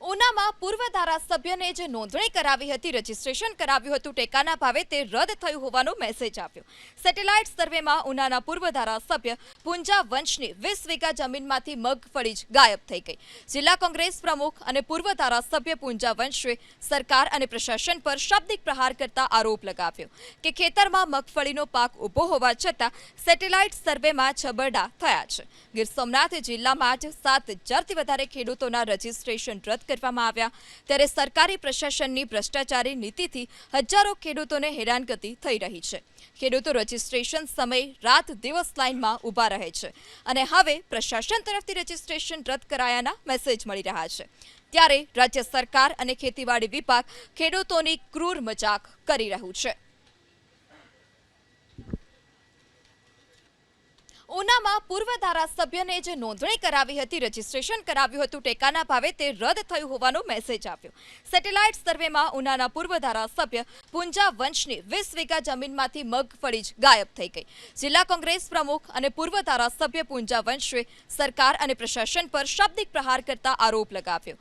ઉનામાં પૂર્વ ધારાસભ્યને જે નોંધણી કરાવી હતી, રજીસ્ટ્રેશન કરાવ્યું હતું, ટેકાના ભાવે તે રદ થયું હોવાનો મેસેજ આવ્યો સેટેલાઇટ સર્વેમાં ઉનાના પૂર્વ ધારાસભ્ય પુંજા વંશની વીસ વીઘા જમીનમાંથી મગફળી જ ગાયબ થઈ ગઈ. જિલ્લા કોંગ્રેસ પ્રમુખ અને પૂર્વ ધારાસભ્ય પુંજા વંશે સરકાર અને પ્રશાસન પર શાબ્દિક પ્રહાર કરતા આરોપ લગાવ્યો કે ખેતરમાં મગફળીનો પાક ઊભો હોવા છતાં સેટેલાઇટ સર્વેમાં છબરડા થયા છે. ગીર સોમનાથ જિલ્લામાં જ સાત હજારથી વધારે ખેડૂતોના રજીસ્ટ્રેશન રદ કરવામાં આવ્યા. ત્યારે સરકારી પ્રશાસનની ભ્રષ્ટાચારી નીતિથી હજારો ખેડૂતોને હેરાનગતિ થઈ રહી છે. ખેડૂતો રજીસ્ટ્રેશન સમય રાત દિવસ લાઇનમાં ઊભા રહે છે અને હવે પ્રશાસન તરફથી રજીસ્ટ્રેશન રદ કરાયાના મેસેજ મળી રહ્યા છે. ત્યારે રાજ્ય સરકાર અને ખેતીવાડી વિભાગ ખેડૂતોની ક્રૂર મજાક કરી રહ્યું છે. ઉનામાં પૂર્વ ધારાસભ્યને જે નોંધણી કરાવી હતી, રજીસ્ટ્રેશન કરાવ્યું હતું, ટેકાના ભાવે તે રદ થયું હોવાનો મેસેજ આવ્યો સેટેલાઇટ સર્વેમાં ઉનાના પૂર્વ ધારાસભ્ય પુંજા વંશની વીસ વીઘા જમીનમાંથી મગફળી જ ગાયબ થઈ ગઈ. જિલ્લા કોંગ્રેસ પ્રમુખ અને પૂર્વ ધારાસભ્ય પુંજા વંશે સરકાર અને પ્રશાસન પર શાબ્દિક પ્રહાર કરતા આરોપ લગાવ્યો.